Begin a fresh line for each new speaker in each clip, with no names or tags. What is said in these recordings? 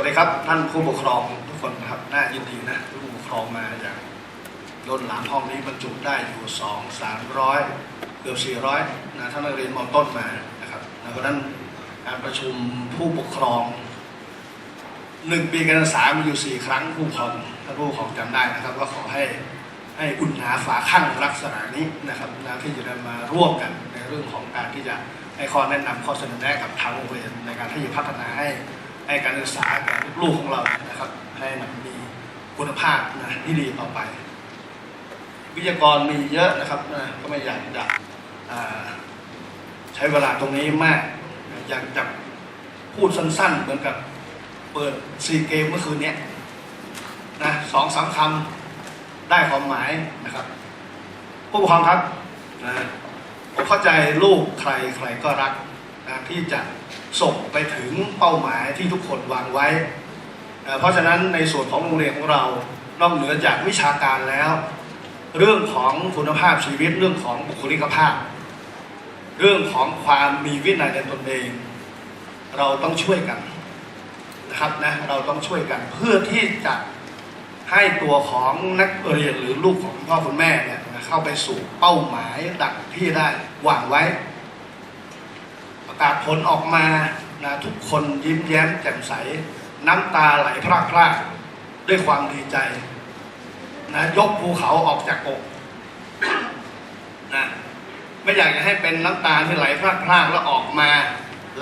วัสดีครับท่านผู้ปกครองทุกคนครับน่ายินดีนะผู้ปกครองมาอย่างล้นหลามห้องนี้บรรจุได้อยู่สองสามร้อยเกือบสี่ร้อยนะท่านนักเรียนมต้นมานะครับแล้วก็นั้นการประชุมผู้ปกครองหนึ่งปีการศึกษามีอยู่สี่ครั้งผู้ปกครองถ้าผู้ปกครองจำได้นะครับก็ขอให้ให้อุ่นหนาฝาข้างลักษณะนี้นะครับนะที่จะได้มาร่วมกันในเรื่องของการที่จะให้ข้อแนะนำข้อเสนอแนะกับทางโรงเรียนในการที่จะพัฒนาให้ ให้การศึกษาแก่ลูกของเรานะครับ ให้มันมีคุณภาพนะที่ดีต่อไป วิทยากรมีเยอะนะครับนะก็ไม่อยากจะใช้เวลาตรงนี้มาก อยากจะพูดสั้นๆ เหมือนกับเปิดซีเกมเมื่อคืนนี้นะสองสามคำได้ความหมายนะครับ ผู้ปกครองครับนะผมเข้าใจลูกใครใครก็รักนะที่จะ ส่งไปถึงเป้าหมายที่ทุกคนวางไว้ เพราะฉะนั้นในส่วนของโรงเรียนของเรา นอกเหนือจากวิชาการแล้ว เรื่องของคุณภาพชีวิตเรื่องของบุคลิกภาพ เรื่องของความมีวินัยในตนเอง เราต้องช่วยกันนะครับนะเราต้องช่วยกันเพื่อที่จะให้ตัวของนักเรียนหรือลูกของพ่อคุณแม่เนี่ยเข้าไปสู่เป้าหมายดังที่ได้วางไว้ ประกาศผลออกมานะทุกคนยิ้มแย้มแจ่มใส น้ำตาไหลพรากพรากด้วยความดีใจนะยกภูเขาออกจากอกนะไม่อยากจะให้เป็นน้ำตาที่ไหลพรากพรากแล้วออกมา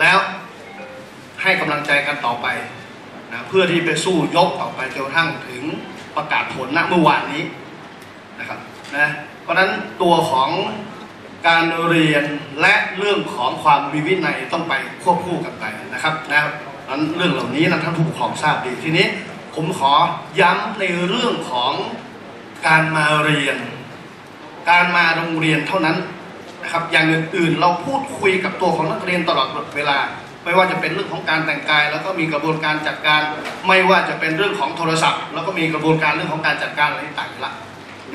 แล้วให้กำลังใจกันต่อไปนะเพื่อที่ไปสู้ยกต่อไปจนกระทั่งถึงประกาศผลณเมื่อวานนี้นะครับนะเพราะนั้นตัวของ การเรียนและเรื่องของความมีวินัยต้องไปควบคู่กันไปนะครับนะครับนั้นเรื่องเหล่านี้นะท่านผู้ปกครองทราบดีทีนี้ผมขอย้ำในเรื่องของการมาเรียน การมาโรงเรียนเท่านั้นนะครับอย่างอื่นๆเราพูดคุยกับตัวของนักเรียนตลอดเวลา ไม่ว่าจะเป็นเรื่องของการแต่งกาย แล้วก็มีกระบวนการจัดการ ไม่ว่าจะเป็นเรื่องของโทรศัพท์ แล้วก็มีกระบวนการเรื่องของการจัดการอะไรต่างๆละ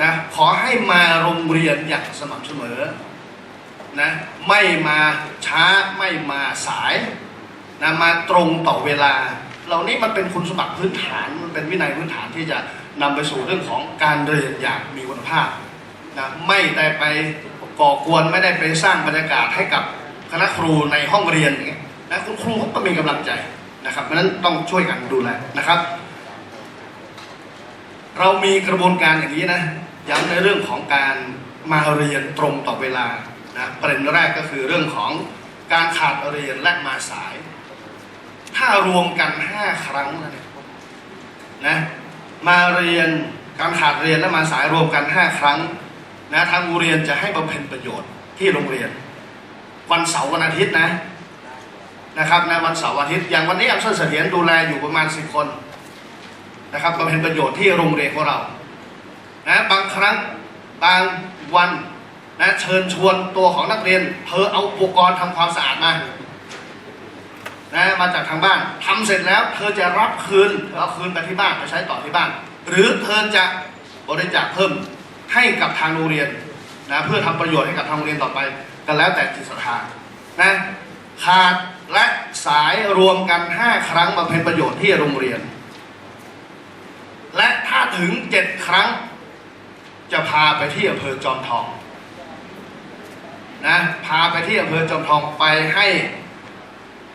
นะขอให้มาโรงเรียนอย่างสม่ำเสมอ นะไม่มาช้าไม่มาสายนะมาตรงต่อเวลา เหล่านี้มันเป็นคุณสมบัติพื้นฐานมันเป็นวินัยพื้นฐานที่จะนำไปสู่เรื่องของการเรียนอย่างมีคุณภาพนะไม่ได้ไปก่อกวนไม่ได้ไปสร้างบรรยากาศให้กับคณะครูในห้องเรียนอย่างเงี้ยนะคุณครูเขาก็มีกำลังใจนะครับเพราะฉะนั้นต้องช่วยกันดูแลนะครับ เรามีกระบวนการอย่างนี้นะย้ำในเรื่องของการมาเรียนตรงต่อเวลา นะประเด็นแรกก็คือเรื่องของการขาดเรียนและมาสาย ถ้ารวมกัน5ครั้งนะเนี่ยนะมาเรียนการขาดเรียนและมาสายรวมกัน5ครั้งนะทางโรงเรียนจะให้บำเพ็ญประโยชน์ที่โรงเรียน วันเสาร์วันอาทิตย์นะนะครับนะวันเสาร์วันอาทิตย์อย่างวันนี้อัมเสถียรดูแลอยู่ประมาณ10คนนะครับบำเพ็ญประโยชน์ที่โรงเรียนของเรานะบางครั้งบางวัน นะเชิญชวนตัวของนักเรียนเธอเอาอุปกรณ์ทำความสะอาดมานะมาจากทางบ้านทำเสร็จแล้วเธอจะรับคืนเธอเอาคืนไปที่บ้านไปใช้ต่อที่บ้าน หรือเธอจะบริจาคเพิ่มให้กับทางโรงเรียนนะเพื่อทำประโยชน์ให้กับทางโรงเรียนต่อไปกันแล้วแต่จิตศรัทธานะขาดและสายรวมกัน 5 ครั้งบำเพ็ญประโยชน์ที่โรงเรียน และถ้าถึงเจ็ดครั้งจะพาไปที่อำเภอจอมทอง นะพาไปที่อำเภอจอมทองไปให้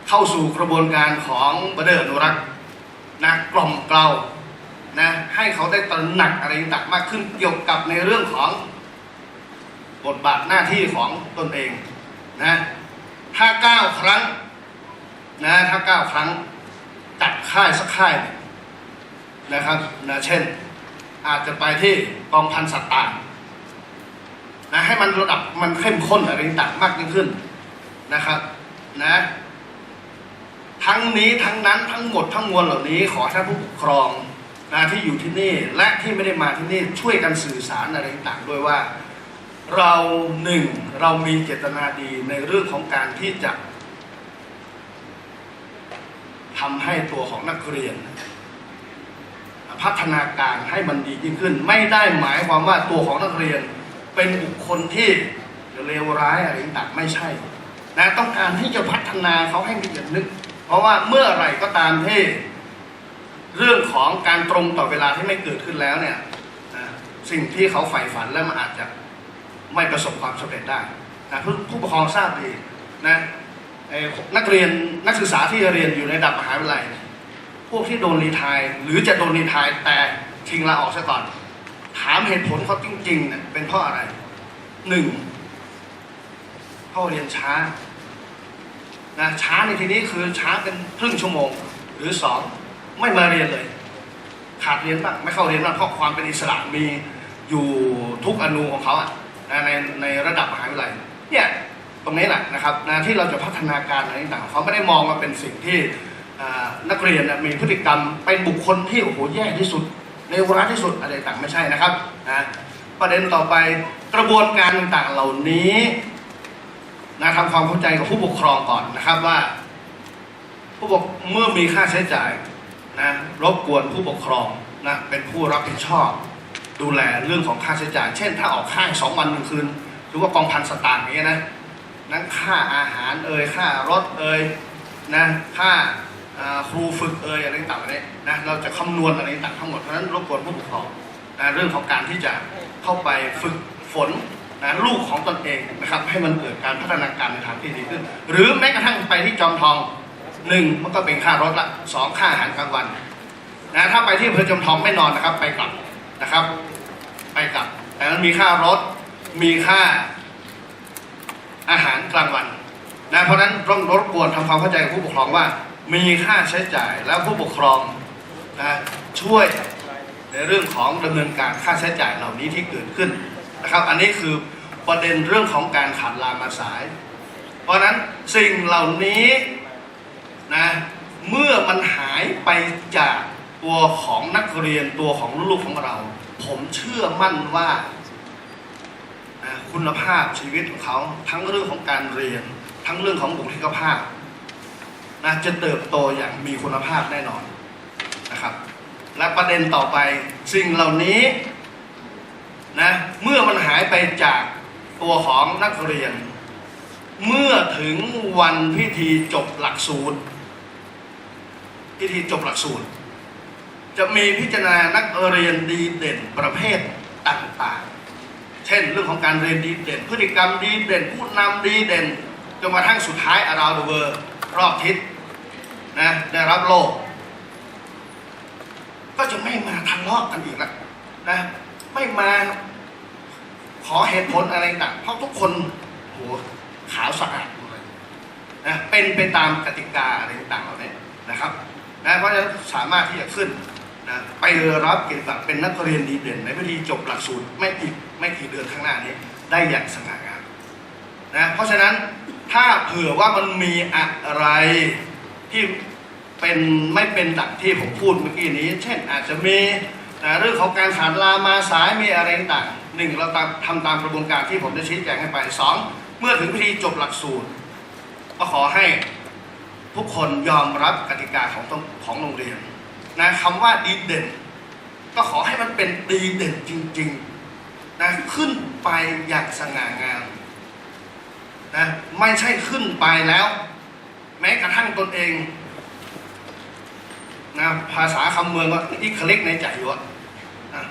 เข้าสู่กระบวนการของบเดอร์อนุรักษ์นะกล่อมเกลานะให้เขาได้ตระหนักอะไรต่างมากขึ้นเกี่ยวกับในเรื่องของบทบาทหน้าที่ของตนเองนะถ้าเก้าครั้งนะถ้าเก้าครั้งจัดค่ายสักค่ายหนึ่งนะครับนะเช่น อาจจะไปที่กองพันสัตว์ต่าง นะให้มันระดับมันเข้มข้นอะไรต่างมากยิ่งขึ้นนะครับนะทั้งนี้ทั้งนั้นทั้งหมดทั้งมวลเหล่านี้ ขอท่านผู้ปกครองนะที่อยู่ที่นี่และที่ไม่ได้มาที่นี่ช่วยกันสื่อสารอะไรต่างด้วยว่า เราหนึ่งเรามีเจตนาดีในเรื่องของการที่จะทำให้ตัวของนักเรียน พัฒนาการให้มันดียิ่งขึ้น ไม่ได้หมายความว่าตัวของนักเรียน เป็นบุคคลที่เลวร้ายอะไรต่างไม่ใช่นะต้องการที่จะพัฒนาเขาให้มีจิตนึก เพราะว่าเมื่อไหร่ก็ตามที่เรื่องของการตรงต่อเวลาที่ไม่เกิดขึ้นแล้วเนี่ยสิ่งที่เขาใฝ่ฝันแล้วมันอาจจะไม่ประสบความสำเร็จได้นะผู้ปกครองทราบดีนะนักเรียนนักศึกษาที่เรียนอยู่ในระดับมหาวิทยาลัย พวกที่โดนรีทายหรือจะโดนรีทายแต่ชิงลาออกซะก่อนามเหตุผลเขาจริงๆเนี่ยเป็นเพราะอะไรหนึ่งเขาเรียนช้านะช้าในที่นี้คือช้าเป็นครึ่งชั่วโมง หรือสองไม่มาเรียนเลย ขาดเรียนบ้างไม่เข้าเรียนบ้างเพราะความเป็นอิสระมีอยู่ทุกอนูของเขาอะนะในในระดับมหาวิทยาลัยเนี่ยตรงนี้แหละนะครับนะที่เราจะพัฒนาการอะไรต่างๆเขาไม่ได้มองว่าเป็นสิ่งที่นักเรียนมีพฤติกรรมเป็นบุคคลที่โอ้โหแย่ที่สุด ในวร้ายที่สุดอะไรต่างไม่ใช่นะครับนะประเด็นต่อไปกระบวนการต่างเหล่านี้นะทำความเข้าใจกับผู้ปกครองก่อนนะครับว่า ผู้ปกเมื่อมีค่าใช้จ่ายนะรบกวนผู้ปกครองนะเป็นผู้รับผิดชอบ ดูแลเรื่องของค่าใช้จ่าย เช่น ถ้าออกค่ายสองวันหนึ่งคืนหรือว่ากองพันสตางค์อย่างเงี้ยนะนั้นค่าอาหารเอ่ยค่ารถเอ่ยนะค่า ครูฝึกเอ่ยอะไรต่างๆเนี่ยนะเราจะคำนวณอะไรต่างทั้งหมดเพราะฉะนั้นรบกวนผู้ปกครองนะเรื่องของการที่จะเข้าไปฝึกฝนนะลูกของตนเองนะครับให้มันเกิดการพัฒนาการในทางที่ดีขึ้น หรือแม้กระทั่งไปที่จอมทองหนึ่งมันก็เป็นค่ารถละสองค่าอาหารกลางวันนะถ้าไปที่อำเภอจอมทองไม่นอนนะครับ ไปกลับนะครับ ไปกลับ แต่มันมีค่ารถมีค่าอาหารกลางวันนะเพราะฉะนั้นต้องรบกวนทำความเข้าใจกับผู้ปกครองว่า มีค่าใช้จ่ายแล้วผู้ปกครองนะช่วยในเรื่องของดำเนินการค่าใช้จ่ายเหล่านี้ที่เกิดขึ้นนะครับ อันนี้คือประเด็นเรื่องของการขาดลามาสาย เพราะฉะนั้นสิ่งเหล่านี้นะเมื่อมันหายไปจากตัวของนักเรียนตัวของลูกๆของเรา ผมเชื่อมั่นว่านะคุณภาพชีวิตของเขาทั้งเรื่องของการเรียน ทั้งเรื่องของบุคลิกภาพ นะจะเติบโตอย่างมีคุณภาพแน่นอนนะครับ และประเด็นต่อไปสิ่งเหล่านี้นะเมื่อมันหายไปจากตัวของนักเรียน เมื่อถึงวันพิธีจบหลักสูตร พิธีจบหลักสูตร จะมีพิจารณานักเรียนดีเด่นประเภทต่างๆ เช่นเรื่องของการเรียนดีเด่น พฤติกรรมดีเด่นผู้นำดีเด่นจนกระทั่งสุดท้ายอาราเดเวอร์ รอบทิศนะได้รับโลก ก็จะไม่มาทะเลาะกันอีกล้วนะ ไม่มาขอเหตุผลอะไรต่างเพราะทุกคนโหขาวสะอาดหมดเลยนะเป็นไปตามกติกาอะไรต่างเหล่านี้นะครับนะเพราะฉะนั้นสามารถที่จะขึ้นนะไปรับเกียรติบัตรเป็นนักเรียนดีเด่น ในพิธีจบหลักสูตรไม่อีกไม่กี่เดือนข้างหน้านี้ ได้อย่างสง่างามนะเพราะฉะนั้น ถ้าเผื่อว่ามันมีอะไรที่เป็นไม่เป็นดังที่ผมพูดเมื่อกี้นี้ เช่นอาจจะมีเรื่องของการขาดลามาสายมีอะไรต่างหนึ่งเราตามทำตามกระบวนการที่ผมได้ชี้แจงให้ไปสองเมื่อถึงพิธีจบหลักสูตร ก็ขอให้ทุกคนยอมรับกติกาของของโรงเรียนนะคำว่าดีเด่น ก็ขอให้มันเป็นดีเด่นจริงๆนะขึ้นไปอย่างสง่างาม นะไม่ใช่ขึ้นไปแล้ว แม้กระทั่งตนเองนะภาษาคำเมืองว่าอีกคลิกในใจอยู่อะนะ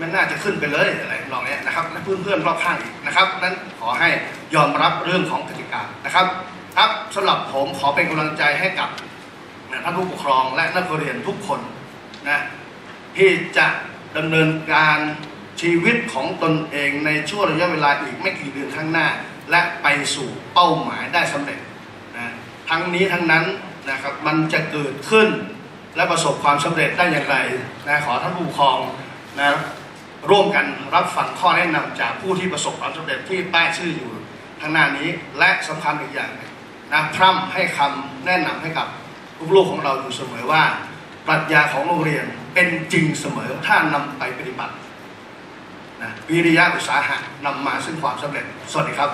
มันน่าจะขึ้นไปเลยอะไรลองเนี้ยนะครับและเพื่อนๆรอบข้างอีกนะครับ นั้นขอให้ยอมรับเรื่องของกติกานะครับ ครับสำหรับผมขอเป็นกำลังใจให้กับนะท่านผู้ปกครองและนักเรียนทุกคนนะที่จะดำเนินการชีวิตของตนเองในช่วงระยะเวลาอีกไม่กี่เดือนข้างหน้าและไปสู่เป้าหมายได้สำเร็จนะทั้งนี้ทั้งนั้นนะครับมันจะเกิดขึ้นและประสบความสำเร็จได้อย่างไรนะขอท่านผู้ปกครองนะร่วมกันรับฟังข้อแนะนำจากผู้ที่ประสบความสำเร็จที่ป้ายชื่ออยู่ข้างหน้านี้และสำคัญอีกอย่างหนึ่งนะพร่ำให้คำแนะนำให้กับลูกๆของเราอยู่เสมอว่า ปรัชญาของโรงเรียนเป็นจริงเสมอถ้านำไปปฏิบัตินะวิริยะอุตสาหะนำมาซึ่งความสำเร็จ สวัสดีครับ